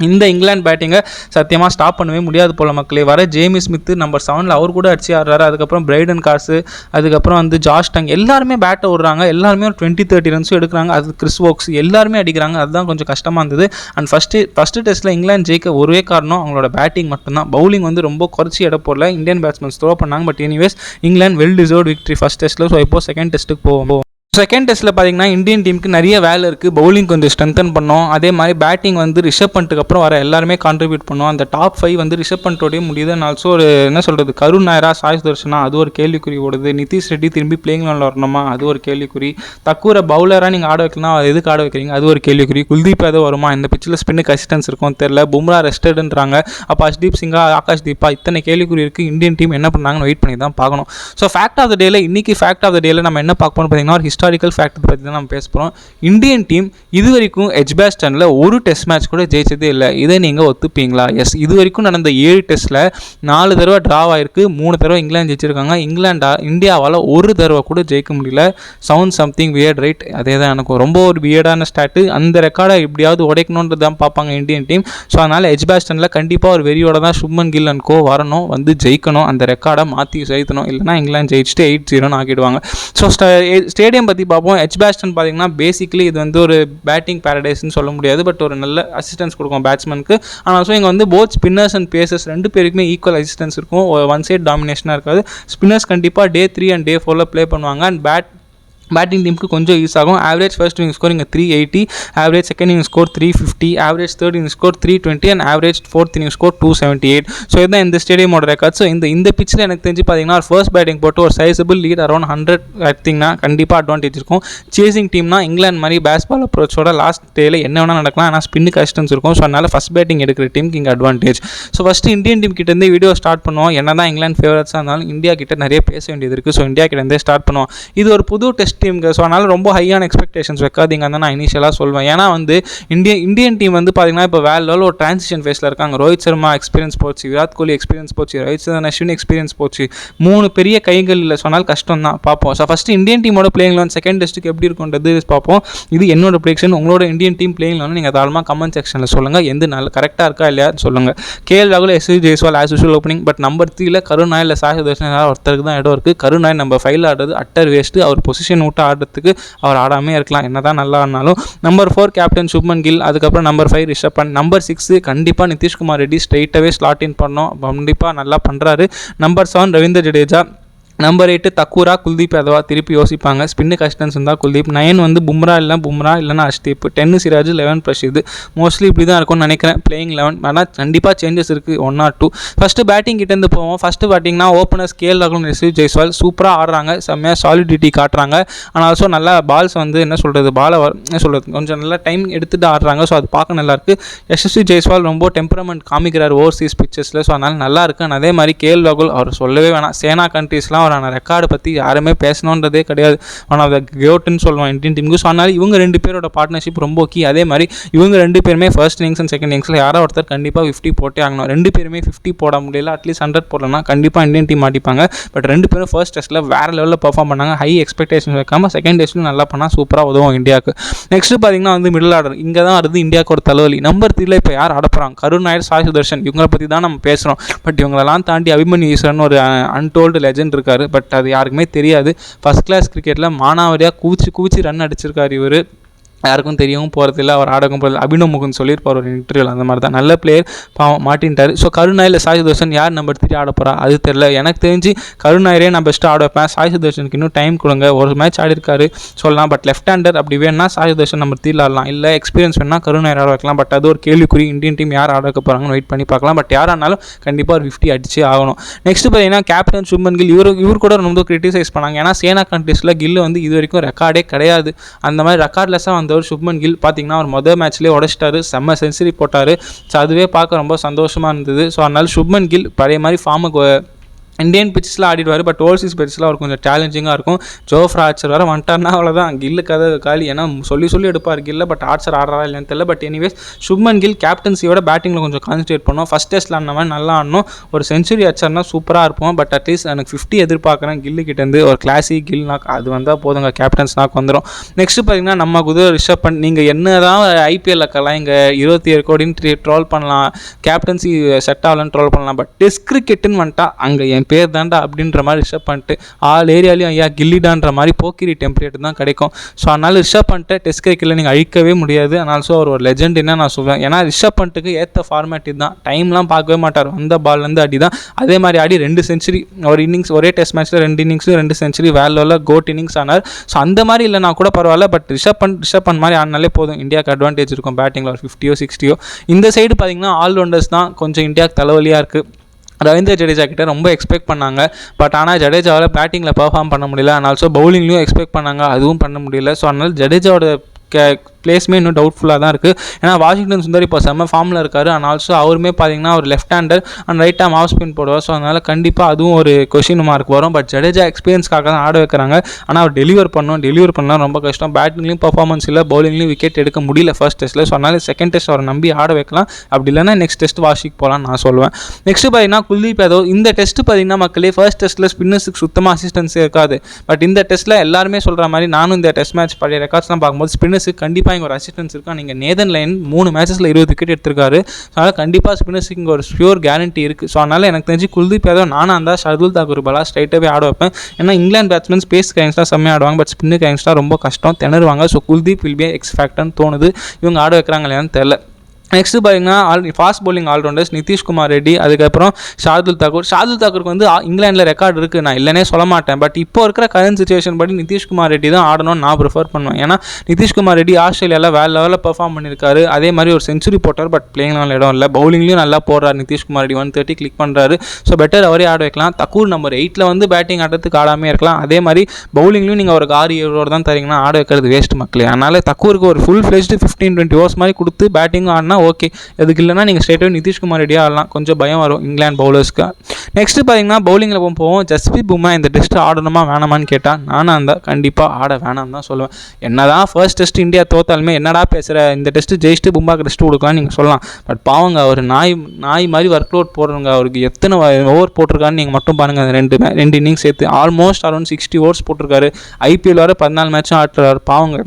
இந்த இங்கிலாந்து பேட்டிங்கை சத்தியமாக ஸ்டாப் பண்ணவே முடியாது போல மக்களே. வர ஜேமி ஸ்மித்து நம்பர் செவனில் அவர் கூட அடிச்சு ஆடுறாரு. அதுக்கப்புறம் பிரைடன் காசு அதுக்கப்புறம் வந்து ஜாஷ் டங் எல்லாருமே பேட்டை விடுறாங்க எல்லாருமே ஒரு டுவெண்ட்டி தேர்ட்டி ரன்ஸும் எடுக்கிறாங்க. அது கிறிஸ் ஓக்ஸ் எல்லாருமே அடிக்கிறாங்க. அதுதான் கொஞ்சம் கஷ்டமாக இருந்தது. அண்ட் ஃபஸ்ட்டு ஃபஸ்ட்டு டெஸ்ட்டில் இங்கிலாந்து ஜெயிக்க ஒரே காரணம் அவங்களோட பேட்டிங் மட்டும்தான். பவுலிங் வந்து ரொம்ப குறைச்சி இட போடல. இந்தியன் பேட்ஸ்மேன்ஸ் த்ரோ பண்ணாங்க. But anyways England well deserve victory first டெஸ்ட்டில் ஸோ இப்போ செகண்ட் டெஸ்ட்டுக்கு போவோம். செகண்ட் டெஸ்ட்டில் பார்த்தீங்கன்னா இந்தியன் டீமுக்கு நிறைய வேலை இருக்குது பவுலிங் கொஞ்சம் ஸ்ட்ரென்தன் பண்ணோம். அதே மாதிரி பேட்டிங் வந்து ரிஷப் பண்ணிட்டு அப்புறம் வர எல்லாருமே கான்ட்ரிபியூட் பண்ணோம். அந்த டாப் ஃபைவ் வந்து ரிஷப் பண்ணிட்டோடய முடியுது. அண்ட் ஆல்சோ ஒரு என்ன சொல்கிறது கருண் நாயரா சாய்ஸ் தர்ஷனா அது ஒரு கேள்விக்குறி ஓடுது. நிதிஷ் ரெட்டி திரும்பி பிளேயிங் லெவலில் வரணுமா? அது ஒரு கேள்விக்குறி. தக்குற பவுலராக நீங்கள் ஆட வைக்கலாம் எதுக்கு ஆட வைக்கிறீங்க? அது ஒரு கேள்விக்குறி. குல்தீப் ஏதோ வருமா? இந்த பிச்சில் ஸ்பின்னு அசிஸ்டன்ஸ் இருக்கும் தெரில பும்ரா ரெஸ்டடுன்றாங்க அப்போ அஷ்தீப் சிங்கா ஆகாஷ் தீபா இத்தனை கேள்விக்குறி இருக்குது இந்தியன் டீம் என்ன பண்ணாங்கன்னு வெயிட் பண்ணி தான் பார்க்கணும் ஸோ ஃபேக்ட் ஆஃப் த டேல இன்னைக்கு ஃபேக்ட் ஆஃப் த டேல நம்ம என்ன பார்க்க பார்த்தீங்கன்னா ஒரு ஹிஸ்டாரிக்கல் ஃபேக்டர் பற்றி தான் நம்ம பேச போகிறோம் இந்தியன் டீம் இது வரைக்கும் எஜ்பேஸ்டனில் ஒரு டெஸ்ட் மேட்ச் கூட ஜெயிச்சதே இல்லை. இதை நீங்கள் ஒத்துப்பீங்களா? எஸ் இது வரைக்கும் நடந்த ஏழு டெஸ்ட்டில் நாலு தடவை ட்ரா ஆகிருக்கு மூணு தடவை இங்கிலாந்து ஜெயிச்சிருக்காங்க. இங்கிலாண்டா இந்தியாவால் ஒரு தடவை கூட ஜெயிக்க முடியல. சவுண்ட் சம்திங் வியர்ட் ரைட் அதே தான் எனக்கு ரொம்ப ஒரு வியர்டான ஸ்டாட்டு அந்த ரெக்கார்டை எப்படியாவது உடைக்கணுன்றது தான் பார்ப்பாங்க இந்தியன் டீம் ஸோ அதனால் எஜ்பாஸ்டனில் கண்டிப்பாக ஒரு வெறியோட தான் சுப்மன் கில் அண்ட் கோ வரணும் வந்து ஜெயிக்கணும் அந்த ரெக்கார்டை மாற்றி சேர்த்தணும் இல்லைனா இங்கிலாந்து ஜெயிச்சுட்டு எயிட் ஜீரோன்னு ஆக்கிடுவாங்க. ஸோ ஸ்டேடியம் பற்றி பார்ப்போம். எச் பேஸ்டன் பார்த்தீங்கன்னா பேசிக்கலி இது வந்து ஒரு பேட்டிங் பேரடைஸ்னு சொல்ல முடியாது. பட் ஒரு நல்ல அசிஸ்டன்ஸ் கொடுக்கும் பேட்ஸ்மேனுக்கு ஆனால் ஸோ இங்கே வந்து போத் ஸ்பின்னர்ஸ் அண்ட் பேசஸ் ரெண்டு பேருக்குமே ஈக்குவல் அசிஸ்டன்ஸ் இருக்கும். ஒன் சைட் டாமினேஷனாக இருக்காது. ஸ்பின்னர்ஸ் கண்டிப்பாக டே த்ரீ அண்ட் டே ஃபோரில் ப்ளே பண்ணுவாங்க. அண்ட் பேட் பேட்டிங் டீமுக்கு கொஞ்சம் யூஸ் ஆகும். ஆவரேஜ் ஃபர்ஸ்ட் இன்னிங் ஸ்கோர் இங்கே three eighty average second inning score three fifty average third inning score three twenty and average fourth inning score two seventy eight so இதுதான் இந்த ஸ்டேடியமோட record so இந்த இந்த பிச்சில் எனக்கு தெரிஞ்சு பார்த்தீங்கன்னா ஃபர்ஸ்ட் பேட்டிங் போட்டு ஒரு சைஸபிள் லீட் அரௌண்ட் ஹண்ட்ரட் எடுத்திங்கன்னா கண்டிப்பாக அட்வான்டேஜ் இருக்கும். சேசிங் டீம்னா இங்கிலாந்து மாதிரி பேஸ்பால் அப்ரோச்சோட லாஸ்ட் டேயில் என்ன வேணால் நடக்கலாம். ஆனால் ஸ்பின்னு கஷ்டன்ஸ் இருக்கும். ஸோ அதனால் ஃபஸ்ட் பேட்டிங் எடுக்கிற டீமுக்கு இங்கே advantage so first Indian team கிட்டேருந்து வீடியோ ஸ்டார்ட் பண்ணுவோம். என்ன தான் இங்கிலாந்து ஃபேவரட்ஸாக இருந்தாலும் இந்தியா கிட்ட நிறைய பேச வேண்டியது இருக்குது ஸோ இந்தியா கிட்டேருந்தே ஸ்டார்ட் பண்ணுவோம். இது ஒரு புது டெஸ்ட் டீமுக்கு ஸோ அதனால் ரொம்ப ஹையான எக்ஸ்பெக்டேஷன்ஸ் வைக்காதீங்க. தான் நான் இனிஷியலாக சொல்வேன். ஏன்னா வந்து இந்திய இந்தியன் டீம் வந்து பார்த்தீங்கன்னா இப்போ வேற லெவலில் ஒரு ட்ரான்சிஷன் ஃபேஸில் இருக்காங்க. ரோஹித் சர்மா எக்ஸ்பீரியன்ஸ் போச்சு விராட் கோலி எக்ஸ்பீரியன்ஸ் போச்சு ரோஹித் சர்மா அஸ்வின் எக்ஸ்பீரியன்ஸ் போச்சு. மூணு பெரிய கைகள் இல்லை. சொன்னால் கஷ்டம் தான் பார்ப்போம் ஸோ ஃபஸ்ட்டு இந்தியன் டீமோட பிளேயிங் லெவன் செகண்ட் டெஸ்ட்டுக்கு எப்படி இருக்குன்றது பார்ப்போம் இது என்னோட ப்ரிடிக்ஷன் உங்களோட இந்தியன் டீம் பிளேயிங் லெவன் நீங்கள் தாராளமாக கமெண்ட் செக்ஷனில் சொல்லுங்கள் எந்த நல்ல கரெக்டாக இருக்கா இல்லையா சொல்லுங்கள் கேஎல் ராகுல் S. Jaiswal as usual opening but number த்ரீல கருணாய் இல்லை சாஹி தர்ஷன் ஒருத்தருக்கு தான் இடம் இருக்குது கருணாய் நம்ம ஃபைல் ஆடுறது அட்டர் வேஸ்ட்டு அவர் பொசிஷன் விட்டு ஆடுறதுக்கு அவர் ஆடாமே இருக்கலாம். என்ன தான் நல்லா ஆடினாலும் number four captain Shubman Gill அதுக்கப்புறம் number five Rishabh Pant number six கண்டிப்பாக நிதிஷ்குமார் ரெட்டி ஸ்ட்ரைட்டாகவே ஸ்லாட் இன் பண்ணோம் கண்டிப்பாக நல்லா பண்ணுறாரு number seven Ravindra Jadeja number eight தக்கூரா Kuldeep யாதவா திருப்பி யோசிப்பாங்க. ஸ்பின்னு கஷ்டன்ஸ் இருந்தால் குல்தீப் நைன் வந்து பும்ரா இல்லை பும்ரா இல்லைனா Arshdeep ten Siraj eleven Prasidh mostly இப்படி தான் இருக்கும்னு நினைக்கிறேன். பிளேயிங் லெவன் ஆனால் கண்டிப்பாக சேஞ்சஸ் இருக்குது one or two first batting கிட்டேருந்து போவோம். ஃபஸ்ட்டு பேட்டிங்னா ஓப்பனர்ஸ் கேஎல் ராகுல் ரிஷிவ் ஜெய்ஸ்வால் சூப்பராக ஆடுறாங்க. செம்மையாக சாலிடிட்டி காட்டுறாங்க. ஆனால் ஆல்சோ நல்லா பால்ஸ் வந்து என்ன சொல்கிறது பாலை என்ன சொல்கிறது கொஞ்சம் நல்லா டைம் எடுத்துகிட்டு ஆடுறாங்க. ஸோ அது பார்க்க நல்லாயிருக்கு யசஸ்வி ஜெய்ஸ்வால் ரொம்ப டெம்பரமெண்ட் காமிக்கிறார் ஓவர்சீஸ் பிக்சர்ஸில் ஸோ அதனால் நல்லா இருக்கு. அதே மாதிரி கேஎல் ராகுல் அவர் சொல்லவே வேணாம். சேனா கண்ட்ரீஸ்லாம் அவரான ரெக்கார்டு பற்றி யாருமே பேசணுன்றதே கிடையாது. ஒன் ஆஃப் த கியோட்டுன்னு சொல்லுவோம் இந்தியன் டீமுக்கு ஸோ அதனால் இவங்க ரெண்டு பேரோட பார்ட்னர்ஷிப் ரொம்ப கீ அதே மாதிரி இவங்க ரெண்டு பேருமே ஃபர்ஸ்ட் இன்னிங்ஸ் அண்ட் செகண்ட் இன்னிங்ஸில் யாரோ ஒருத்தர் கண்டிப்பாக ஃபிஃப்டி போட்டே ஆகணும். ரெண்டு பேருமே ஃபிஃப்டி போட முடியல. அட்லீஸ்ட் ஹண்ட்ரட் போடலன்னா கண்டிப்பாக இந்தியன் டீம் மாட்டிப்பாங்க. பட் ரெண்டு பேரும் ஃபர்ஸ்ட் டெஸ்ட்டில் வேறு லெவலில் பர்ஃபார்ம் பண்ணாங்க. ஹை எக்ஸ்பெக்டேஷன் வைக்காமல் செகண்ட் டெஸ்ட்லையும் நல்லா பண்ணால் சூப்பராக உதவும் இந்தியாவுக்கு. நெக்ஸ்ட்டு பார்த்தீங்கன்னா வந்து மிடில் ஆர்டர் இங்கே தான் வருது இந்தியாவுக்கு ஒரு தலைவலி. நம்பர் த்ரீல இப்போ யார் அடப்புறாங்க கருண் நாயர் சாய் சுதர்ஷன். இவங்களை பற்றி தான் நம்ம பேசுகிறோம் பட் இவங்களெல்லாம் தாண்டி அபிமன்யு ஈஸ்வரன் ஒரு அன்டோல்டு லெஜெண்ட் இருக்கார். பட் அது யாருக்குமே தெரியாது. ஃபஸ்ட் கிளாஸ் கிரிக்கெட்டில் மானாவரியாக கூச்சி கூச்சி ரன் அடிச்சிருக்கார் இவர். யாருக்கும் தெரியவும் போகிறதில்ல அவர் ஆடவும் போகிறது அபினவ் முகுந்த் சொல்லியிருப்பார் ஒரு இன்டர்வியூவில் அந்த மாதிரி தான் நல்ல பிளேயர் பாவம் மாட்டின்ட்டார் ஸோ கருணாயில் சாய் சுதர்ஷன் யார் நம்பர் த்ரீ ஆட போகிறா அது தெரில எனக்கு தெரிஞ்சு கருணாயரே நான் பெஸ்ட்டு ஆட வைப்பேன். சாய் சுதர்ஷனுக்கு இன்னும் டைம் கொடுங்க. ஒரு மேட்ச் ஆடிருக்காரு சொல்லலாம். பட் லெஃப்ட் ஹேண்டர் அப்படி வேணால் சாய் சுதர்ஷன் நம்பர் த்ரீல ஆடலாம். இல்லை எக்ஸ்பீரியன்ஸ் வேணால் கருணாயர் ஆட வைக்கலாம். பட் அது ஒரு கேள்விக்குறி. இந்தியன் டீம் யார் ஆட வைக்க போகிறாங்கன்னு வெயிட் பண்ணி பார்க்கலாம். பட் யாரானாலும் கண்டிப்பாக ஒரு ஃபிஃப்டி அடிச்சு ஆகணும். நெக்ஸ்ட் பார்த்தீங்கன்னா கேப்டன் சுப்மன் கில் இவர் இவர் கூட ரொம்ப கிரிட்டிசைஸ் பண்ணாங்க. ஏன்னா சேனா கண்ட்ரீஸில் கில் வந்து இது வரைக்கும் ரெக்கார்டே கிடையாது. அந்த மாதிரி ரெக்கார்ட்லெஸ்ஸாக வந்து வந்தவர் சுப்மன் கில் பார்த்தீங்கன்னா அவர் மொதல் மேட்ச்லேயே உடச்சிட்டாரு. செம்ம செஞ்சுரி போட்டார். ஸோ அதுவே பார்க்க ரொம்ப சந்தோஷமாக இருந்தது. ஸோ அதனால் சுப்மன் கில் பழைய மாதிரி ஃபார்முக்கு இந்தியன் பிச்சஸில் ஆடிடுவார் பட் ஓவர்சீஸ் பிச்சில் அவர் கொஞ்சம் சேலஞ்சிங்காக இருக்கும். ஜோஃப்ரா ஃப்ராச்சர் வர வந்துட்டார்னா அவ்வளோதான் கில்லு கதை காலி. ஏன்னா சொல்லி சொல்லி எடுப்பார் கில்ல பட் ஆர்ச்சர் ஆடுறா இல்லைன்னு தெரியல. பட் எனிவேஸ் சுப்மன் கில் கேப்டன்சியோட பேட்டிங்கில் கொஞ்சம் கான்சன்ட்ரேட் பண்ணோம். ஃபஸ்ட் டெஸ்ட்டில் ஆடின மாதிரி நல்லா ஆடணும். ஒரு செஞ்சுரி அடிச்சார்னா சூப்பராக இருப்போம். பட் அட்லீஸ்ட் எனக்கு ஃபிஃப்டி எதிர்பார்க்குறேன் கில்லு கிட்டேருந்து ஒரு கிளாசி கில் நாக் அது வந்தால் போதுங்க கேப்டன்ஸ் நாக் வந்துடும் நெக்ஸ்ட் பார்த்தீங்கன்னா நம்ம குதிரை ரிஷப் பண்ணி நீங்கள் என்ன தான் ஐபிஎல் அக்கலாம் இங்கே இருபத்தி ஏழு கோடின்னு ட்ரோல் பண்ணலாம். கேப்டன்சி செட் ஆகலன்னு ட்ரோல் பண்ணலாம். பட் டெஸ்ட் கிரிக்கெட்டுன்னு வந்துட்டா அங்கே என் பேர் தாண்டா அப்படின்ற மாதிரி ரிஷப் பண்ணிட்டு ஆல் ஏரியாலையும் ஐயா கில்லிடான்ற மாதிரி போக்கிரி டெம்ப்ளேட் தான் கிடைக்கும். ஸோ அதனால் ரிஷப் பண்ணிட்டு டெஸ்ட் கிரிக்கெட்டில் நீங்கள் அழிக்கவே முடியாது. அதனால் ஸோ அவர் ஒரு லெஜெண்ட் என்ன நான் சொல்லுவேன் ஏன்னா ரிஷப் பண்ணிட்டுக்கு ஏற்ற ஃபார்மேட் இதுதான். டைம்லாம் பார்க்கவே மாட்டார். வந்த பால்லேருந்து அடி தான் அதே மாதிரி ஆடி ரெண்டு செஞ்சுரி ஒரு இன்னிங்ஸ் ஒரே டெஸ்ட் மேட்ச்சில் ரெண்டு இன்னிங்ஸும் ரெண்டு செஞ்சுரி வேலோவில் கோட் இன்னிங்ஸ் ஆனார். ஸோ அந்த மாதிரி இல்லைனா கூட பரவாயில்ல. பட் ரிஷப் பண்ட் ரிஷப் பண்ண மாதிரி ஆனாலே போதும். இந்தியாவுக்கு அட்வான்டேஜ் இருக்கும் பேட்டிங்கில் ஒரு ஃபிஃப்டியோ சிக்ஸ்டியோ இந்த சைடு பார்த்தீங்கன்னா ஆல்ரவுண்டர்ஸ் தான். கொஞ்சம் இந்தியாவுக்கு தலைவலியாக இருக்குது ரவீந்திர ஜடேஜா கிட்ட ரொம்ப எக்ஸ்பெக்ட் பண்ணாங்க. பட் ஆனால் ஜடேஜாவால் பேட்டிங்கில் பெர்ஃபார்ம் பண்ண முடியல. அண்ட் ஆல்சோ பவுலிங்லேயும் எக்ஸ்பெக்ட் பண்ணாங்க. அதுவும் பண்ண முடியல. ஸோ அதனால் ஜடேஜாவோட கே பிளேஸ்மே இன்னும் டவுட்ஃபுல்லாக தான் இருக்குது ஏன்னா வாஷிங்டன் சுந்தர் இப்போ செம்ம ஃபார்மில் இருக்கார். அண்ட் ஆல்சோ அவருமே பார்த்தீங்கன்னா ஒரு left hander and right arm off spin போடுவார். ஸோ அதனால் கண்டிப்பாக அதுவும் ஒரு கொஷின் மார்க் வரும். பட் ஜடேஜா எக்ஸ்பீரியன்ஸ்க்காக தான் ஆட வைக்கிறாங்க. ஆனால் அவர் டெலிவர் பண்ணணும் டெலிவர் பண்ணலாம் ரொம்ப கஷ்டம். பேட்டிங்லேயும் பர்ஃபார்மன்ஸ் இல்லை பவுலிங்லேயும் விக்கெட் எடுக்க முடியல ஃபர்ஸ்ட் டெஸ்ட்டில் ஸோ அதனால் செகண்ட் டெஸ்ட் அவரை நம்பி ஆட வைக்கலாம். அப்படி இல்லைனா நெக்ஸ்ட் டெஸ்ட் வாஷிக்கு போகலாம் நான் சொல்லுவேன். நெக்ஸ்ட் பார்த்தீங்கன்னா குல்தீப் யாதவ். இந்த டெஸ்ட் பார்த்தீங்கன்னா மக்களே ஃபர்ஸ்ட் டெஸ்ட்டில் ஸ்பின்னர்ஸுக்கு சுத்தமாக அசிஸ்டன்ஸே இருக்காது. பட் இந்த டெஸ்ட்டில் எல்லாருமே சொல்கிற மாதிரி நானும் இந்த டெஸ்ட் மேட்ச் பழைய ரெக்கார்ட்ஸ்லாம் பார்க்கும்போது ஸ்பின்னர்ஸுக்கு கண்டிப்பாக இங்கே ஒரு அசிஸ்டன்ஸ் இருக்கா? நீங்கள் நேதன் லைன் மூணு மேட்சஸில் இருபது விக்கெட் எடுத்திருக்காரு. ஸோ அதனால் கண்டிப்பாக ஸ்பின்னர்ஸுக்கு இங்கே ஒரு ஷியூர் கேரண்டி இருக்குது ஸோ அதனால் எனக்கு தெரிஞ்சு குல்தீப் யாதவ் நானாக இருந்தால் ஷர்துல் தாக்கூர் பலா ஸ்ட்ரைட்டாகவே ஆட வைப்பேன். ஏன்னா இங்கிலாந்து பேட்ஸ்மேன் ஸ்பேஸ் கேங்ஸ்டாக செம்மையாக ஆடுவாங்க. பட் ஸ்பின்னு கேங்ஸ்டாக ரொம்ப கஷ்டம் திணறுவாங்க. So Kuldeep will be X ஃபேக்டர்னு தோணுது. இவங்க ஆட வைக்கிறாங்க இல்லையான்னு தெரில நெக்ஸ்ட்டு பார்த்தீங்கன்னா all fast bowling allrounders Nitish Kumar Reddy அதுக்கப்புறம் ஷார்துல் தாக்கூர். ஷார்துல் தாக்கூருக்கு வந்து இங்கிலாண்டில் இங்கிலாந்தில் ரெக்கார்டு இருக்குது நான் இல்லைனே சொல்ல மாட்டேன். பட் இப்போ இருக்கிற கரண்ட் சுச்சுவேஷன் படி நிதிஷ்குமார் ரெட்டி தான் ஆடணும்னு நான் ப்ரிஃபர் பண்ணுவேன். ஏன்னா நிதிஷ்குமார் ரெட்டி ஆஸ்திரேலியாவில் வேறு லெவலில் பெர்ஃபார்ம் பண்ணியிருக்காரு. அதே மாதிரி ஒரு செஞ்சுரி போட்டார் பட் பிளேயிங் இடம் இல்லை. பவுலிங்லேயும் நல்லா போடுறார் Nitish Kumar Reddy. One thirty click பண்ணுறாரு ஸோ பெட்டர் அவரே ஆட வைக்கலாம். தக்கூர் நம்பர் எயிட்டில் வந்து பேட்டிங் ஆடுறதுக்கு ஆடாமே இருக்கலாம். அதே மாதிரி பவுலிங்லேயும் நீங்கள் ஒரு ஆறு ஏழு தான் தரீங்கன்னா ஆட வைக்கிறது வேஸ்ட் மக்களே. அதனால் தக்கூருக்கு ஒரு full fledged fifteen twenty overs மாதிரி கொடுத்து பேட்டிங்கும் ஆடினா ஓகே. அதுக்கு இல்லைனா நீங்கள் ஸ்ட்ரெயிட்டாக நிதிஷ்குமார் ரெடியாக ஆடலாம். கொஞ்சம் பயம் வரும் இங்கிலாந்து பவுலர்ஸ்க்கு நெக்ஸ்ட்டு பார்த்தீங்கன்னா பவுலிங்கில் போவோம் ஜஸ்பிரீத் பும்ரா இந்த டெஸ்ட் ஆடணுமா வேணாமான்னு கேட்டால் நானாக இருந்தால் கண்டிப்பாக ஆட வேணாம் தான் சொல்லுவேன். என்ன தான் ஃபர்ஸ்ட் டெஸ்ட் இந்தியா தோத்தாலுமே என்னடா பேசுகிற இந்த டெஸ்ட் ஜெயிச்சுட்டு பும்பாக்கு டெஸ்ட் கொடுக்கலாம்னு நீங்கள் சொல்லலாம். பட் பாவங்க அவர் நாய் நாய் மாதிரி ஒர்க் லோட் போடுறவங்க அவருக்கு எத்தனை ஓவர் போட்டிருக்காருன்னு நீங்கள் மட்டும் பாருங்கள் அந்த ரெண்டு ரெண்டு இன்னிங்ஸ் சேர்த்து. ஆல்மோஸ்ட் அரௌண்ட் சிக்ஸ்டி ஓவர்ஸ் போட்டிருக்காரு. ஐபிஎல் வர பதினாலு மேட்சும் ஆட்டுறாரு. பாவங்க.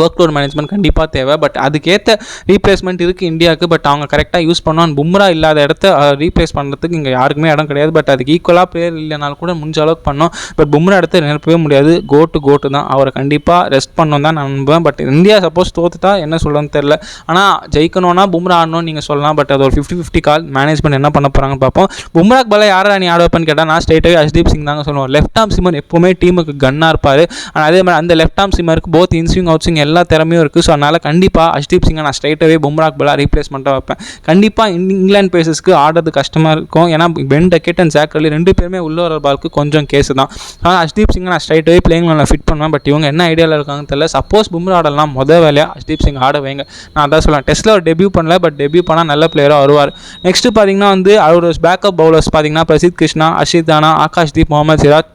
ஒர்க் லோட் மேனேஜ்மெண்ட் கண்டிப்பாக தேவை. பட் அதுக்கேற்ற ரீப்ளேஸ்மெண்ட் இருக்குது இந்தியாவுக்கு. பட் அவங்க கரெக்டாக யூஸ் பண்ணுவான் பும்ரா இல்லாத இடத்த ரீப்ளேஸ் பண்ணுறதுக்கு இங்கே யாருக்குமே இடம் கிடையாது. பட் அதுக்கு ஈக்குவலாக பிளேயர் இல்லைனாலும் கூட முடிஞ்ச அளவுக்கு பண்ணோம். பட் பும்ரா இடத்த நிரப்பவே முடியாது. கோட்டு கோட்டு தான். அவரை கண்டிப்பாக ரெஸ்ட் பண்ணணும் தான் நான் நம்புவேன். பட் இந்தியா சப்போஸ் தோத்துட்டா என்ன சொல்லணும்னு தெரில ஆனால் ஜெயிக்கணும்னா பும்ரா ஆடணும்னு நீங்கள் சொல்லலாம். பட் அது ஒரு ஃபிஃப்டி ஃபிஃப்டி கால் மேனேஜ்மெண்ட் என்ன பண்ண போகிறாங்கன்னு பார்ப்போம். பும்ராக்கு பல யாரை நீ ஆட வைப்பேன்னு கேட்டால் நான் ஸ்ட்ரெயிட்டாகவே அஜ்தீப் சிங் தாங்க சொல்லுவேன். லெஃப்ட் ஆம் சிமர் எப்போவுமே டீமுக்கு கன்னாக இருப்பார். ஆனால் அதே மாதிரி அந்த லெஃப்ட் ஆம் சிமருக்கு போத் இன்ஸ்விங் அவுட்ஸிங் எல்லா திறமையும் இருக்குது ஸோ அதனால் கண்டிப்பாக அஷ்தீப் சிங்கை நான் ஸ்ட்ரைட்டாகவே பும்ராக் பதிலாக ரீப்ளேஸ்மெண்ட்டாக வைப்பேன். கண்டிப்பாக இங்கிலாந்து பேசஸ்க்கு ஆடுறது கஷ்டமாக இருக்கும். ஏன்னா Ben Duckett and Zak Crawley ரெண்டு பேருமே உள்ள வர பாலுக்கு கொஞ்சம் கேஸ் தான். ஆனால் அஷ்தீப் சிங்கை நான் ஸ்ட்ரைட்டாகவே பிளேயிங் நான் ஃபிட் பண்ணுவேன். பட் இவங்க என்ன ஐடியாவில் இருக்காங்கன்னு தெரியல. சப்போஸ் பும்ரா ஆடலாம். மொதல் வேலையாக அஷ்தீப் சிங் ஆட வைங்க. நான் அதான் சொல்லுவேன் டெஸ்ட்டில் அவர் டெபியூ பண்ணல. பட் டெபியூ பண்ணால் நல்ல பிளேயராக வருவார். நெக்ஸ்ட்டு பார்த்தீங்கன்னா வந்து அவரோட பேக்கப் பவுலர்ஸ் பார்த்தீங்கன்னா பிரசித் கிருஷ்ணா அஷித் தானா ஆகாஷ்தீப் முகமது சிராஜ்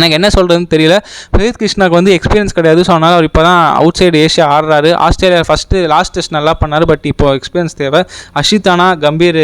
எனக்கு என்ன சொல்கிறதுன்னு தெரியல. பிரதீப் கிருஷ்ணாக்கு வந்து எக்ஸ்பீரியன்ஸ் கிடையாது. ஸோ அதனால் அவர் இப்போ தான் அவுட் சைடு ஏஷியா ஆடுறாரு. ஆஸ்திரேலியா ஃபஸ்ட்டு லாஸ்ட் டெஸ்ட் நல்லா பண்ணார். பட் இப்போ எக்ஸ்பீரியன்ஸ் தேவை. அஷிதானா கம்பீர்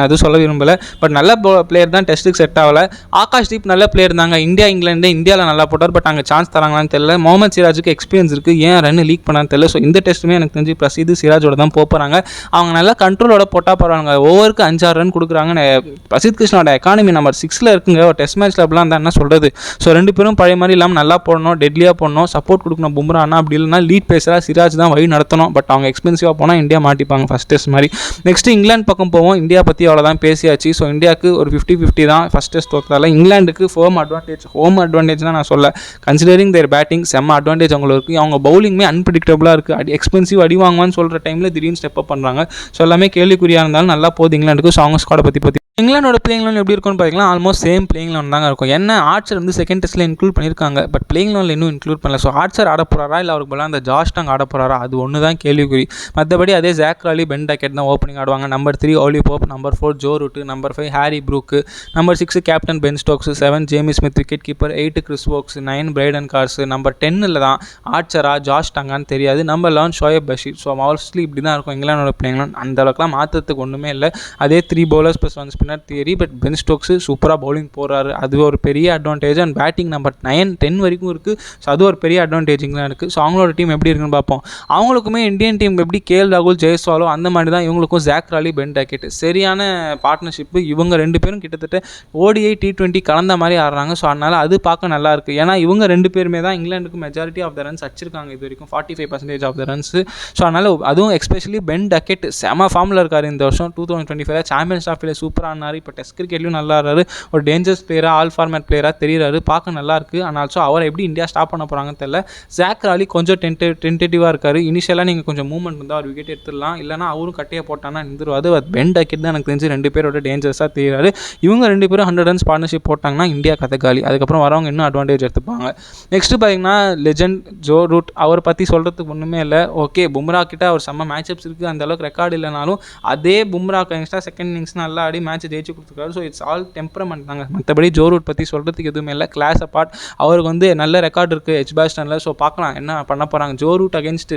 அது சொல்ல விரும்பலை. பட் நல்ல பிளேயர் தான். டெஸ்ட்டுக்கு செட் ஆகலை. ஆகாஷ் தீப் நல்ல பிளேயர் தாங்க. இந்தியா இங்கிலாந்து இந்தியாவில் நல்லா போட்டார். பட் அங்கே சான்ஸ் தராங்களான்னு தெரியல. முகமது சிராஜுக்கு எக்ஸ்பீரியன்ஸ் இருக்குது ஏன் ரன் லீக் பண்ணான்னு தெரியல. ஸோ இந்த டெஸ்ட்டுமே எனக்கு தெரிஞ்சு பிரசீது சிராஜோட தான் போகிறாங்க அவங்க நல்லா கண்ட்ரோலோட போட்டால் போகிறாங்க ஓவருக்கு அஞ்சாறு ரன் கொடுக்குறாங்க நெ- பிரசித் கிருஷ்ணோட எக்கானமி நம்பர் சிக்ஸில் இருக்குங்க. ஒரு டெஸ்ட் மேட்ச்சில் அப்படிலாம் தான் என்ன சொல்கிறது ஸோ ரெண்டு பேரும் பழைய மாதிரி இல்லாமல் நல்லா போடணும் டெட்லியாக போடணும் சப்போர்ட் கொடுக்கணும் பும்ரா அண்ணா அப்படி இல்லைனா லீட் பேசுகிறா சிராஜ் தான் வழி நடத்தணும். பட் அவங்க எக்ஸ்பென்சிவாக போனால் இந்தியா மாட்டிப்பாங்க ஃபஸ்ட் டெஸ்ட் மாதிரி. நெக்ஸ்ட் இங்கிலாந்து பக்கம் போவோம். இந்தியா பற்றி அவ்வளோதான் பேசியாச்சு. ஸோ இந்தியாவுக்கு ஒரு ஃபிஃப்டி ஃபிஃப்டி தான் ஃபஸ்ட் டெஸ்ட் தோற்றதால இங்கிலாந்துக்கு ஹோம் அட்வான்டேஜ் ஹோம் அட்வான்டேஜ் தான் நான் சொல்ல. கன்சிடரிங் தேர் பேட்டிங் செம்ம அட்வான்டேஜ் அவங்களுக்கு. இருக்குது அவங்க பவுலிங்குமே அன்பிரடிக்டபுளாக இருக்குது அடி எக்ஸ்பென்சிவ் அடி வாங்குவான்னு சொல்கிற டைமில் திடீர்னு ஸ்டெப் அப் பண்ணுறாங்க ஸோ எல்லாமே கேள்விக்குறியாக இருந்தாலும் நல்லா போகுது இங்கிலாந்துக்கு ஸோ அவங்க ஸ்குவாடை பற்றி பற்றி இங்கிலாண்டோட பிளேயிங் லெவன் எப்படி இருக்கும்னு பார்த்தீங்கன்னா ஆல்மோஸ்ட் சேம் பிளேயிங் லெவன் தாங்க இருக்கும். என்ன ஆர்ச்சர் வந்து செகண்ட் டெஸ்ட்டில் இன்க்ளூட் பண்ணியிருக்காங்க பட் பிளேயிங் லெவனில் இன்னும் இன்க்ளூட் பண்ணல. ஸோ ஆர்ச்சர் ஆட போகிறாரா இல்லை அவருக்கு பதிலாக அந்த ஜாஸ்டாங் ஆட போகிறாரா அது ஒன்று தான் கேள்விக்குறி. மற்றபடி அதே ஜாக்ராலி பென் டாக்கெட் தான் ஓப்பனிங் ஆடுவாங்க. Number three Ollie Pope number four Joe Root number five Harry Brook number six captain Ben Stokes seven Jamie Smith wicket keeper eight Chris Woakes nine Brydon Carse number டென்னில் தான் ஆர்ச்சரா Josh டங்கான்னு தெரியாது. Number eleven Shoaib Bashir so mostly இப்படி தான் இருக்கும் இங்கிலாண்டோட playing அந்த அளவுக்குலாம் மாற்றத்துக்கு ஒன்றுமே இல்லை. அதே three bowlers plus one spinner theory but Ben Stokes சூப்பராக பவுலிங் போடுறாரு அது ஒரு பெரிய advantage and batting number nine ten வரைக்கும் இருக்குது ஸோ அது ஒரு பெரிய அட்வான்டேஜிங்லாம் இருக்குது ஸோ அவங்களோட டீம் எப்படி இருக்குன்னு பார்ப்போம். அவங்களுக்குமே இந்தியன் டீம் எப்படி கேஎல் ராகுல் ஜெயஸ்வாலோ அந்த மாதிரி தான் இவங்களுக்கும் ஜாக் ராலி பென் டேக்கெட் சரியான பார்ட்னர்ஷிப்பு இவங்க ரெண்டு பேரும் கிட்டத்தட்ட ஓடிஐ டி டுவெண்ட்டி கலந்த மாதிரி ஆடுறாங்க. ஸோ அதனால் அது பார்க்க நல்லா இருக்குது ஏன்னா இவங்க ரெண்டு பேருமே தான் இங்கிலாந்துக்கு மெஜாரிட்டி ஆஃப் த ரன்ஸ் அடிச்சிருக்காங்க இது வரைக்கும். Forty five percentage of the runs so அதனால் அதுவும் எஸ்பெஷலி பென் டக்கெட் செம ஃபார்மில் இருக்கார் இந்த வருஷம். Two thousand twenty five champions ஆஃபில் சூப்பரான ஆனார் இப்போ டெஸ்ட் கிரிக்கெட்லையும் நல்லா ஆடுறாரு. ஒரு டேஞ்சர்ஸ் பிளேயராக ஆல் ஃபார்மேட் பிளேயராக தெரிகிறாரு பார்க்க நல்லா இருக்குது ஆனால் ஆல்சோ அவரை எப்படி இந்தியா ஸ்டாப் பண்ண போகிறாங்கன்னு தெரியல. ஜாக் ராலி கொஞ்சம் டென்டே டென்டேட்டிவாக இருக்கார். இனிஷியலாக நீங்கள் கொஞ்சம் மூவ்மெண்ட் இருந்தால் அவர் விக்கெட் எடுத்துடலாம். இல்லைனா அவரும் கட்டையை போட்டானா நின்றுவாது அது பென் டக்கெட் தான் எனக்கு தெரிஞ்சு ரெண்டு பேரோட டேஞ்சர்ஸாக தெரியாரு இவங்க ரெண்டு பேரும் ஹண்ட்ரட் ரன்ஸ் பார்ட்னர்ஷிப் போட்டாங்கன்னா இந்தியா கதக்காலி அதுக்கப்புறம் வரவங்க இன்னும் அட்வான்டேஜ் எடுத்துப்பாங்க. நெக்ஸ்ட்டு பார்த்தீங்கன்னா லெஜண்ட் ஜோ ரூட் அவரை பற்றி சொல்கிறதுக்கு ஒன்றுமே இல்லை. ஓகே பும்ரா கிட்ட அவர் செம்ம மேட்சப்ஸ் இருக்குது அந்த அளவுக்கு ரெக்கார்டு இல்லைனாலும் அதே பும்ரா கங்ஸ்டா செகண்ட் இன்னிங்ஸ் நல்லா ஆடி மேட்ச் ஜெயிச்சு கொடுத்துருக்காரு. ஸோ இட்ஸ் ஆல் டெம்பரமெண்ட் தாங்க. மற்றபடி ஜோ ரூட் பற்றி சொல்கிறதுக்கு எதுவுமே இல்லை. கிளாஸ் அப்பார்ட் அவருக்கு வந்து நல்ல ரெக்கார்டு இருக்குது ஹெச் பேஸ்டனில் ஸோ பார்க்கலாம். என்ன பண்ண போகிறாங்க ஜோ ரூட் அகேன்ஸ்ட்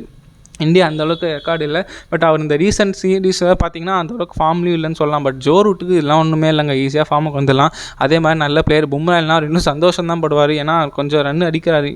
இந்தியா அந்த அளவுக்கு ரெக்கார்டு இல்லை. பட் அவர் இந்த ரீசெண்ட் சீரீஸில் பார்த்தீங்கன்னா அந்தளவுக்கு ஃபார்ம்லையும் இல்லைன்னு சொல்லலாம். பட் ஜோ ரூட்டுக்கு இதெல்லாம் ஒன்றுமே இல்லைங்க. ஈஸியாக ஃபார்முக்கு வந்துடலாம். அதே மாதிரி நல்ல பிளேயர் பும்ரா இல்லைனா அவர் இன்னும் சந்தோஷம் தான் படுவார். ஏன்னா கொஞ்சம் ரன் அடிக்கிறாரு.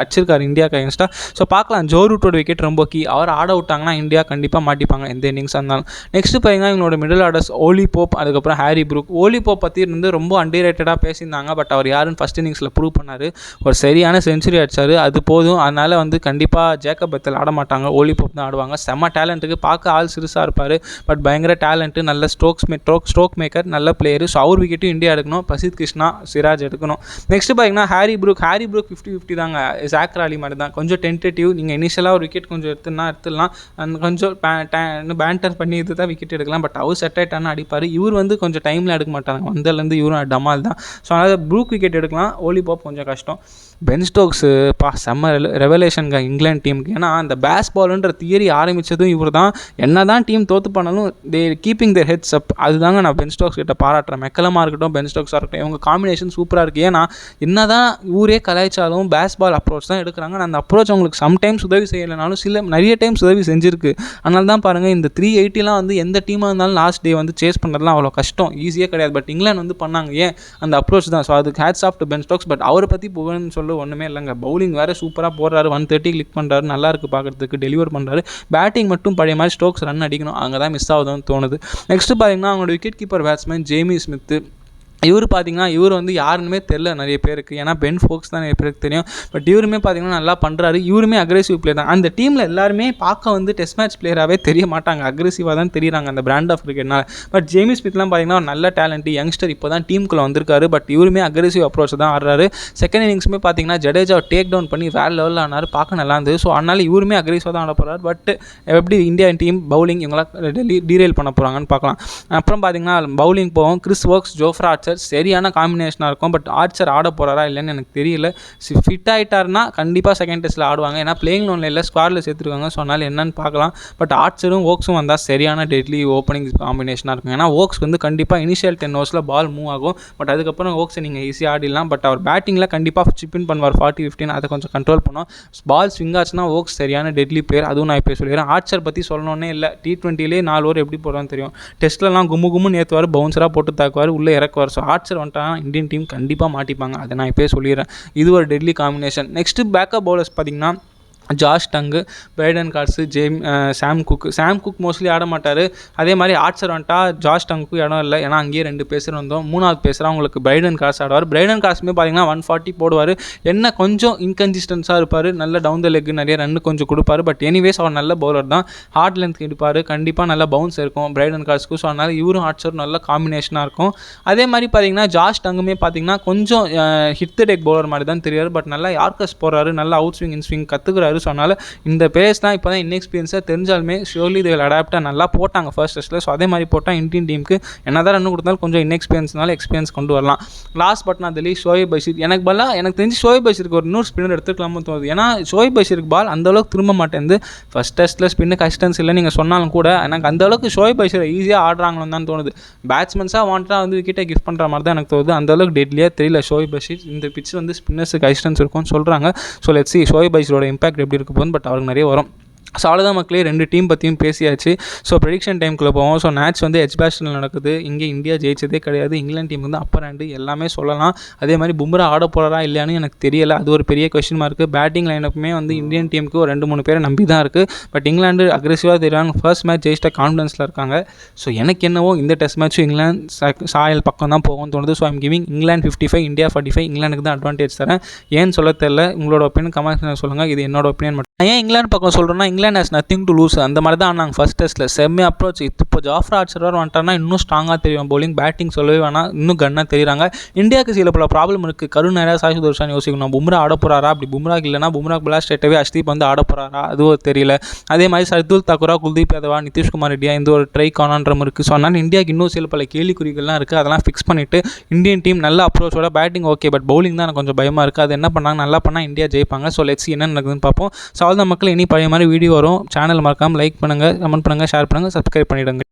அடிச்சிருக்காரு இந்தியாவுக்கு அகேன்ஸ்டாக ஸோ பார்க்கலாம். ஜோ ரூட்டோட விக்கெட் ரொம்ப கீ அவர் ஆட விட்டாங்கன்னா இந்தியா கண்டிப்பாக மாட்டிப்பாங்க. எந்த இன்னிங்ஸாக இருந்தாலும். நெக்ஸ்ட்டு பார்த்தீங்கன்னா இவங்களோட மிடில் ஆர்டர்ஸ் ஓலி போப் அதுக்கப்புறம் ஹாரி ப்ரூக் ஓலி போப் பற்றி இருந்து ரொம்ப அண்டர்ரேட்டடாக பேசியிருந்தாங்க. பட் அவர் யாருன்னு ஃபஸ்ட் இன்னிங்ஸில் ப்ரூவ் பண்ணார். ஒரு சரியான செஞ்சுரி அடிச்சார். அது போதும். அதனால் வந்து கண்டிப்பாக ஜேக்கப் பத்தில் ஆட மாட்டாங்க. ஓலி போப் தான் ஆடுவாங்க. செம்ம டேலண்ட்டுக்கு பார்க்க ஆள் சிறுசாக இருப்பார். பட் பயங்கர டேலண்ட்டு நல்ல ஸ்ட்ரோக்ஸ் மே ஸ்ட்ரோக் ஸ்ட்ரோக் மேக்கர் நல்ல பிளேயர் ஸோ அவர் விக்கெட்டும் இந்தியா எடுக்கணும். பிரசித் கிருஷ்ணா சிராஜ் எடுக்கணும். நெக்ஸ்ட் பார்த்தீங்கன்னா Harry Brook Harry Brook fifty fifty தாங்க. ஜாக் ராலி மாதிரி தான். கொஞ்சம் டென்டேட்டிவ் நீங்கள் இனிஷியலாக ஒரு விக்கெட் கொஞ்சம் எடுத்துனா எடுத்துடலாம். and கொஞ்சம் பேண்டர் பண்ணி இது தான் விக்கெட் எடுக்கலாம். பட் அவர் செட் ஆகிட்டானா அடிப்பார். இவர் வந்து கொஞ்சம் டைமில் எடுக்க மாட்டாங்க. வந்ததுலேருந்து இவரும் டமால் தான். ஸோ அதனால் ப்ரூக் விக்கெட் எடுக்கலாம். ஓலி பாப் கொஞ்சம் கஷ்டம். பென் ஸ்டோக்ஸு பா செம்ம ரெவலேஷனுங்க இங்கிலாந்து டீமுக்கு ஏன்னா அந்த பேஸ் பாலுன்ற தியரி ஆரம்பித்ததும் இவர் தான் என்ன தான் டீம் தோற்று பண்ணாலும் தே கீப்பிங் தேர் ஹெட்ஸ் அப் அதுதாங்க நான் பென் ஸ்டோக்ஸ் கிட்ட பாராட்டுறேன். மெக்கலமாக இருக்கட்டும் பென் ஸ்டோக்ஸாக இருக்கட்டும் இவங்க காம்பினேஷன் சூப்பராக இருக்குது ஏன்னா என்ன தான் ஊரே கலாய்ச்சாலும் பேஸ் பால் அப்ரோச் தான் எடுக்கிறாங்க. அந்த அப்ரோச் அவங்களுக்கு சம்டைம்ஸ் உதவி செய்யலைனாலும் சில நிறைய டைம்ஸ் உதவி செஞ்சிருக்கு. அதனால தான் பாருங்கள் இந்த த்ரீ எயிட்டிலாம் வந்து எந்த டீமாக இருந்தாலும் லாஸ்ட் டே வந்து சேஸ் பண்ணுறதுலாம் அவ்வளோ கஷ்டம். ஈஸியாக கிடையாது. பட் இங்கிலாந்து வந்து பண்ணாங்க. ஏன்? அந்த அப்ரோச் தான். ஸோ அதுக்கு hats off to Ben Stokes but அவரை பற்றி புகழ்னு சொல்ல ஒன்றுமே இல்லைங்க. பவுலிங் வேறு சூப்பராக போடுறாரு. ஒன் தேர்ட்டி கிளிக் பண்ணுறாரு நல்லா இருக்குது பார்க்குறதுக்கு டெலிவர் பண்ணுறாரு பேட்டிங் மட்டும் பழைய மாதிரி ஸ்டோக்ஸ் ரன் அடிக்கணும். அங்கே தான் மிஸ் ஆகுதுன்னு தோணுது. நெக்ஸ்ட்டு பார்த்தீங்கன்னா அவங்களோட wicket keeper batsman Jamie Smith இவர் பார்த்தீங்கன்னா இவர் வந்து யாருன்னுமே தெரில நிறைய பேருக்கு. ஏன்னா பென் ஃபோக்ஸ் தான் நிறைய பேருக்கு தெரியும். பட் இவருமே பார்த்தீங்கன்னா நல்லா பண்ணுறாரு இவருமே அக்ரெசிவ் பிளேயர் தான். அந்த டீமில் எல்லாருமே பார்க்க வந்து டெஸ்ட் மேட்ச் பிளேயராகவே தெரிய மாட்டாங்க. அக்ரெசிவாக தான் தெரியுறாங்க அந்த பிராண்ட் ஆஃப் கிரிக்கெட்னால பட் ஜேமி ஸ்மித்லாம் பார்த்தீங்கன்னா ஒரு நல்ல டேலண்ட் யங்ஸ்டர் இப்போ தான் டீமுக்குள்ளே வந்திருக்காரு. பட் இவருமே அக்ரெசிவ் அப்ரோச் தான் ஆடுறாரு. செகண்ட் இன்னிங்ஸுமே பார்த்தீங்கன்னா ஜடேஜா டேக் டவுன் பண்ணி வேறு லெவலில் ஆனார். பார்க்க நல்லா இருந்தது. ஸோ அதனால் இவருமே அக்ரெசிவாக தான் ஆட போகிறார் பட் எப்படி இந்தியா டீம் பவுலிங் இவங்களாம் டெல்லி டீரெயில் பண்ண போகிறாங்கன்னு பார்க்கலாம். அப்புறம் பார்த்தீங்கன்னா பவுலிங் போவோம். கிறிஸ் ஒர்க்ஸ் ஜோஃப்ரா ஆர்ச்சர் சரியான காம்பினேஷனாக இருக்கும். பட் ஆர்ச்சர் ஆட போகிறாரா இல்லைன்னு எனக்கு தெரியல. ஃபிட் ஆகிட்டார்னா கண்டிப்பாக செகண்ட் டெஸ்ட்டில் ஆடுவாங்க. ஏன்னா பிளேயிங் லோனில் இல்லை ஸ்குவாடில் சேர்த்துருக்காங்க. ஸோ அதனால் என்னன்னு பார்க்கலாம். பட் ஆர்ச்சரும் ஓக்ஸும் வந்தால் சரியான டெட்லி ஓப்பனிங் காம்பினேஷனாக இருக்கும். ஏன்னா ஓக்ஸ் வந்து கண்டிப்பாக இனிஷியல் டென் ஓவர்ஸில் பால் மூவ் ஆகும். பட் அதுக்கப்புறம் ஓக்ஸை நீங்கள் ஈஸியாக ஆடிடலாம். பட் அவர் பேட்டிங்கில் கண்டிப்பாக சிப்பின் பண்ணுவார். ஃபார்ட்டி ஃபிஃப்டின் அதை கொஞ்சம் கண்ட்ரோல் பண்ணோம். பால் ஸ்விங் ஆச்சுன்னா ஓக்ஸ் சரியான டெட்லி பிளேயர் அதுவும் நான் இப்போ சொல்லிடுறேன். ஆர்ச்சர் பற்றி சொல்லணுன்னே இல்லை. டி ட்வெண்ட்டிலே நாலு ஓவர் எப்படி போடுறான்னு தெரியும். டெஸ்ட்லலாம் கும்மு கும்முன்னு ஏற்றுவார் பவுன்சராக போட்டு தாக்குவார். உள்ளே இறக்குவார். ஸோ ஆர்ச்சர் வந்துட்டாங்கன்னா இந்தியன் டீம் கண்டிப்பாக மாட்டிப்பாங்க. அதை நான் இப்போயே சொல்லிடுறேன். இது ஒரு deadly combination next backup bowlers பார்த்தீங்கன்னா Josh Tongue Brydon Carse ஜேம் Sam Cook. Sam Cook mostly ஆட மாட்டார். அதே மாதிரி ஆட்சர் வந்துட்டா ஜாஷ் டங்குக்கு இடம் இல்லை. ஏன்னா அங்கேயே ரெண்டு பேசுகிற வந்தோம். மூணாவது பேசுகிறா அவங்களுக்கு பிரைடன் கார்ஸ் ஆடுவார். பிரைடன் கார்ஸுமே பார்த்தீங்கன்னா ஒன் ஃபார்ட்டி போடுவார். என்ன கொஞ்சம் இன்கன்சிஸ்டன்ஸாக இருப்பார். நல்ல டவுன் த லெக் நிறைய ரன் கொஞ்சம் கொடுப்பாரு. பட் எனிவேஸ் அவர் நல்ல பவுலர் தான். ஹார்ட் லென்த் எடுப்பார் கண்டிப்பாக நல்ல பவுன்ஸ் இருக்கும். பிரைடன் கார்ஸ்க்கு. ஸோ அதனால் இவரும் ஆட்சரும் நல்ல காம்பினேஷனாக இருக்கும். அதே மாதிரி பார்த்தீங்கன்னா ஜாஷ் டங்குமே பார்த்தீங்கன்னா கொஞ்சம் ஹிட் டெக் பவுலர் மாதிரி தான் தெரியாது. பட் நல்லா யார்கஸ் போகிறாரு நல்லா அவுட் ஸ்விங் இன் ஸ்விங் கற்றுக்குறாரு ஸோ அதனால் இந்த பேஸ் தான் இப்போ தான் இன்எக்ஸ்பீரியன்ஸாக தெரிஞ்சாலுமே ஷோர்லி இதில் அடாப்டாக நல்லா போட்டாங்க ஃபர்ஸ்ட் டெஸ்ட்டில் ஸோ அதே மாதிரி போட்டால் இந்தியன் டீமுக்கு என்ன தான் ரன் கொடுத்தாலும் கொஞ்சம் இன்எக்ஸ்பீரியன்ஸ்னால எக்ஸ்பீரியன்ஸ் கொண்டு வரலாம். லாஸ்ட் பட் நான் தில்லி ஷோயப் பஷீர் எனக்கு பல்லாக எனக்கு தெரிஞ்சு ஷோயப் பஷீருக்கு ஒரு இன்னொரு ஸ்பின்னர் எடுத்துக்கலாம்னு தோணுது. ஏன்னா ஷோயப் பஷீருக்கு பால் அந்த அளவுக்கு திரும்ப மாட்டேங்குது ஃபஸ்ட் டெஸ்ட்டில் ஸ்பின்னு கஷ்டன்ஸ் இல்லை நீங்கள் சொன்னாலும் கூட எனக்கு அந்த அளவுக்கு ஷோயப் பஷீர் ஈஸியாக ஆடுறாங்களோன்னு தான் தோணுது. பேட்ஸ்மேன்ஸாக வாண்டா வந்து விக்கெட்டை கிஃப்ட் பண்ணுற மாதிரி தான் எனக்கு தோணுது. அந்தளவுக்கு டெட்லியாக தெரியல ஷோயப் பஷீர் இந்த பிச் வந்து ஸ்பின்னர்ஸுக்கு கஷ்டன்ஸ் இருக்கும்னு சொல்கிறாங்க ஸோ லெட்ஸ் சி ஷோயப் பஷீரோட இம்பாக்ட் எப்படி இருக்க போகுதுன்னு பட் அவருக்கு நிறைய வரும். ஸோ அவ்வளோதான் மக்களே ரெண்டு டீம் பற்றியும் பேசியாச்சு. ஸோ ப்ரெடிக்ஷன் டைம்குள்ளே போவோம். ஸோ மேட்ச் வந்து எச் பேஷனில் நடக்குது. இங்கே இந்தியா ஜெயிச்சதே கிடையாது. இங்கிலாந்து டீம் வந்து அப்பர் ஹேண்டு எல்லாமே சொல்லலாம். அதே மாதிரி பும்ரா ஆட போகிறாரா இல்லையான்னு எனக்கு தெரியல. அது ஒரு பெரிய கொஷின் மார்க்கு பேட்டிங் லைனப்புமே வந்து இந்தியன் டீமுக்கு ஒரு ரெண்டு மூணு பேரை நம்பி தான் இருக்குது பட் இங்கிலாந்து அக்ரெசிவாக தெரியாங்க ஃபர்ஸ்ட் மேட்ச் ஜெயிச்சிட்ட கான்ஃபிடன்ஸில் இருக்காங்க. ஸோ எனக்கு என்னவோ இந்த டெஸ்ட் மேட்ச்சும் இங்கிலாந்து சாயல் பக்கம் தான் போகும்னு தோணுது. So I'm giving England fifty five India forty five இங்கிலாந்துக்கு தான் அட்வான்டேஜ் தரேன். ஏன்னு சொல்ல தெரியல. உங்களோட ஒப்பீனியன் கமெண்ட் சொல்லுங்கள் இது என்னோட ஒப்பீனியன் மட்டும். ஏன் இங்கிலாந்து பக்கம் சொல்கிறேன்னா England has nothing to lose அந்த மாதிரி தான் ஆனாங்க ஃபஸ்ட் டெஸ்ட்டில் செம்மி அப்ரோச் இப்போ ஜாஃப்ரா ஆர்ச்சர் வந்துட்டார்னா இன்னும் ஸ்ட்ராங்காக தெரியும். பவுலிங் பேட்டிங் சொல்லவே வேணாம். இன்னும் கன்னாக தெரியுறாங்க. இந்தியாவுக்கு சில பல ப்ராப்ளம் இருக்குது கருண் நேராக சாய் சுதர்ஷன் யோசிக்கணும். பும்ரா ஆட போகிறாரா அப்படி பும்ரா இல்லைனா பும்ரா பிளாஸ் ஸ்டேட்டவே அஷ்தீப் வந்து ஆட போகிறாரா அதுவும் தெரியல. அதே மாதிரி சர்துல் தாக்கூரா குல்தீப் யாதவா நிதிஷ்குமார் ரெட்டியா இந்த ஒரு ட்ரை காணான்றம் இருக்குது ஸோ அதனால் இந்தியாவுக்கு இன்னும் சில பல கேள்விக்குறிகள்லாம் இருக்குது அதெல்லாம் ஃபிக்ஸ் பண்ணிவிட்டு இந்தியன் டீம் நல்ல அப்ரோச்சோட பேட்டிங் ஓகே பட் பவுலிங் தான் எனக்கு கொஞ்சம் பயமாக இருக்குது அது என்ன பண்ணாங்க? நல்லா பண்ணால் இந்தியா ஜெயிப்பாங்க. ஸோ லெட்ஸ் என்ன நடக்குதுன்னு பார்ப்போம். ஸோ அவ்வளோ மக்கள் இனி பழைய மாதிரி வீடியோ வீடியோ வரும். சேனல் மறக்காமல் லைக் பண்ணுங்கள் கமெண்ட் பண்ணுங்கள் ஷேர் பண்ணுங்கள் சப்ஸ்கிரைப் பண்ணிவிடுங்க